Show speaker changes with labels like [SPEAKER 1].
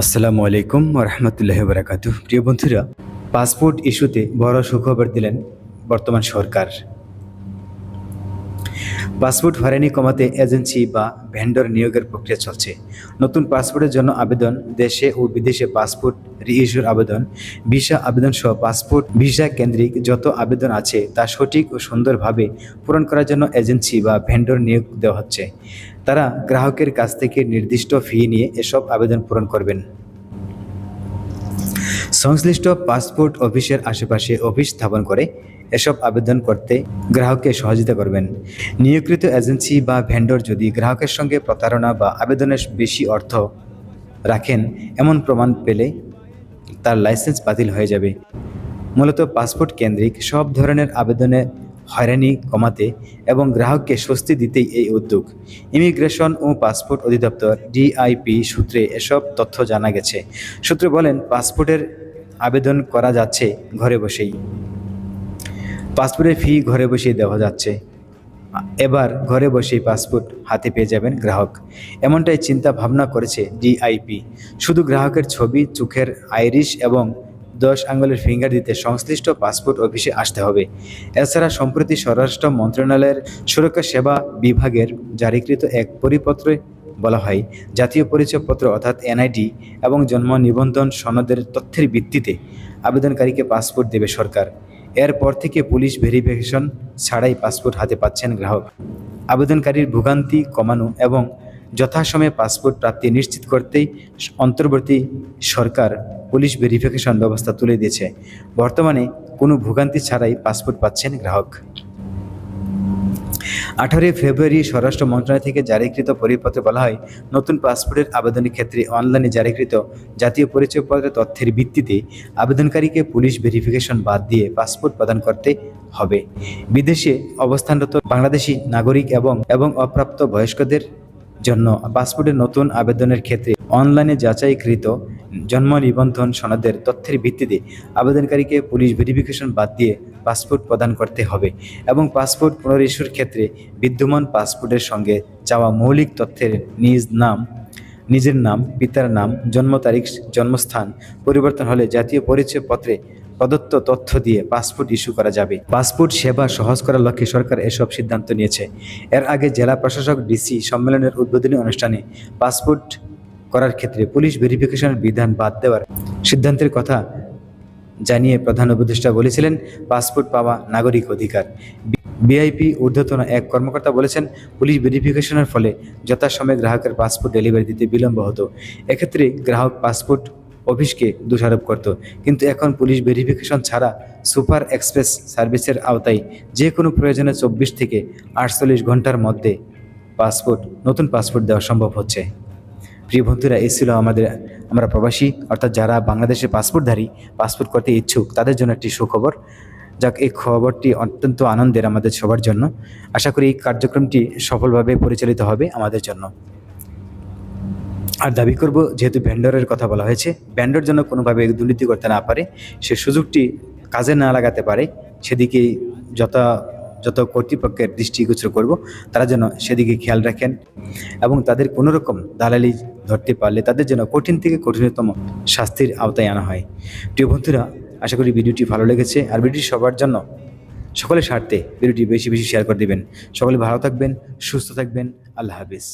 [SPEAKER 1] আসসালামু আলাইকুম রহমতুল্লাহ বারাকাতু প্রিয় বন্ধুরা পাসপোর্ট ইস্যুতে বড় সুখবর দিলেন বর্তমান সরকার। পাসপোর্ট হয়রানি কমাতে এজেন্সি বা ভেন্ডর নিয়োগের প্রক্রিয়া চলছে। নতুন পাসপোর্টের জন্য আবেদন, দেশে ও বিদেশে পাসপোর্ট রিইস্যুর আবেদন, ভিসা আবেদন সহ পাসপোর্ট ভিসা কেন্দ্রিক যত আবেদন আছে তা সঠিক ও সুন্দরভাবে পূরণ করার জন্য এজেন্সি বা ভেন্ডর নিয়োগ দেওয়া হচ্ছে। তারা গ্রাহকের কাছ থেকে নির্দিষ্ট ফি নিয়ে এসব আবেদন পূরণ করবেন। সংশ্লিষ্ট পাসপোর্ট অফিসের আশেপাশে অফিস স্থাপন করে এসব আবেদন করতে গ্রাহককে সহযোগিতা করবেন। নিয়োগকৃত এজেন্সি বা ভেন্ডর যদি গ্রাহকের সঙ্গে প্রতারণা বা আবেদনের বেশি অর্থ রাখেন, এমন প্রমাণ পেলে তার লাইসেন্স বাতিল হয়ে যাবে। মূলত পাসপোর্ট কেন্দ্রিক সব ধরনের আবেদনে হয়রানি কমাতে এবং গ্রাহককে স্বস্তি দিতেই এই উদ্যোগ। ইমিগ্রেশন ও পাসপোর্ট অধিদপ্তর ডিআইপি সূত্রে এসব তথ্য জানা গেছে। সূত্রে বলেন, পাসপোর্টের আবেদন করা যাচ্ছে ঘরে বসেই। পাসপোর্টের ফি ঘরে বসেই দেওয়া যাচ্ছে। এবার ঘরে বসেই পাসপোর্ট হাতে পেয়ে যাবেন গ্রাহক। এমনটাই চিন্তা ভাবনা করেছে ডিআইপি শুধু গ্রাহকের ছবি, চোখের আইরিশ এবং দশ আঙ্গুলের ফিঙ্গার দিতে সংশ্লিষ্ট পাসপোর্ট অফিসে আসতে হবে। এছাড়া সম্প্রতি স্বরাষ্ট্র মন্ত্রণালয়ের সুরক্ষা সেবা বিভাগের জারিকৃত এক পরিপত্রে বলা হয়। জাতীয় পরিচয়পত্র অর্থাৎ এনআইডি এবং জন্ম নিবন্ধন সনদের তথ্যের ভিত্তিতে আবেদনকারীকে পাসপোর্ট দেবে সরকার। এরপর থেকে পুলিশ ভেরিফিকেশন ছাড়াই পাসপোর্ট হাতে পাচ্ছেন গ্রাহক। আবেদনকারীর ভোগান্তি কমানো এবং যথাসময়ে পাসপোর্ট প্রাপ্তি নিশ্চিত করতেই অন্তর্বর্তী সরকার পুলিশ ভেরিফিকেশন ব্যবস্থা তুলে দিয়েছে। বর্তমানে কোনো ভোগান্তি ছাড়াই পাসপোর্ট পাচ্ছেন গ্রাহক। আঠারোই ফেব্রুয়ারি স্বরাষ্ট্র মন্ত্রণালয় থেকে জারিকৃত পরিপত্রে বলা হয়, নতুন পাসপোর্টের আবেদনের ক্ষেত্রে অনলাইনে জারিকৃত জাতীয় পরিচয়পত্রের তথ্যের ভিত্তিতে আবেদনকারীকে পুলিশ ভেরিফিকেশন বাদ দিয়ে পাসপোর্ট প্রদান করতে হবে। বিদেশে অবস্থানরত বাংলাদেশি নাগরিক এবং এবং অপ্রাপ্ত বয়স্কদের জন্য পাসপোর্টের নতুন আবেদনের ক্ষেত্রে অনলাইনে যাচাইকৃত জন্ম, নিবন্ধন, সনদের তথ্যের ভিত্তিতে আবেদনকারীকে পুলিশ ভেরিফিকেশন বাদ দিয়ে পাসপোর্ট প্রদান করতে হবে এবং পাসপোর্ট পুনরিস্যুর ক্ষেত্রে বিদ্যমান পাসপোর্টের সঙ্গে চাওয়া মৌলিক তথ্যের নিজ নাম, নিজের নাম, পিতার নাম, জন্ম তারিখ, জন্মস্থান, পরিবর্তন হলে জাতীয় পরিচয়পত্রে প্রদত্ত তথ্য দিয়ে পাসপোর্ট ইস্যু করা যাবে। পাসপোর্ট সেবা সহজ করার লক্ষ্যে সরকার এসব সিদ্ধান্ত নিয়েছে। এর আগে জেলা প্রশাসক ডিসি সম্মেলনের উদ্বোধনী অনুষ্ঠানে পাসপোর্ট করার ক্ষেত্রে পুলিশ ভেরিফিকেশনের বিধান বাদ দেওয়ার সিদ্ধান্তের কথা জানিয়ে প্রধান উপদেষ্টা বলেছিলেন, পাসপোর্ট পাওয়া নাগরিক অধিকার। বিআইপি ঊর্ধ্বতন এক কর্মকর্তা বলেছেন, পুলিশ ভেরিফিকেশনের ফলে যথাসময়ে গ্রাহকের পাসপোর্ট ডেলিভারি দিতে বিলম্ব হতো। এক্ষেত্রে গ্রাহক পাসপোর্ট অফিসকে দোষারোপ করত। কিন্তু এখন পুলিশ ভেরিফিকেশন ছাড়া সুপার এক্সপ্রেস সার্ভিসের আওতায় যে কোনো প্রয়োজনে চব্বিশ থেকে আটচল্লিশ ঘণ্টার মধ্যে পাসপোর্ট, নতুন পাসপোর্ট দেওয়া সম্ভব হচ্ছে। প্রিয় বন্ধুরা ছিল আমাদের, আমরা প্রবাসী, অর্থাৎ যারা বাংলাদেশে পাসপোর্টধারী, পাসপোর্ট করতে ইচ্ছুক, তাদের জন্য একটি সুখবর। যাক, এই খবরটি অত্যন্ত আনন্দের আমাদের সবার জন্য। আশা করি এই কার্যক্রমটি সফলভাবে পরিচালিত হবে আমাদের জন্য। আর দাবি করব, যেহেতু ভেন্ডরের কথা বলা হয়েছে ভেন্ডর যেন কোনোভাবে দুর্নীতি করতে না পারে, সে সুযোগটি কাজে না লাগাতে পারে সেদিকে যত যত কর্তৃপক্ষের দৃষ্টিগোচর করব, তারা যেন সেদিকে খেয়াল রাখেন এবং তাদের কোনো রকম দালালি ধরতে পারলে তাদের যেন কঠিন থেকে কঠিনতম শাস্তির আওতায় আনা হয়। প্রিয় বন্ধুরা, আশা করি ভিডিওটি ভালো লেগেছে আর ভিডিওটি সবার জন্য সকলের স্বার্থে ভিডিওটি বেশি বেশি শেয়ার করে দেবেন। সকলে ভালো থাকবেন, সুস্থ থাকবেন, আল্লাহ হাফিজ।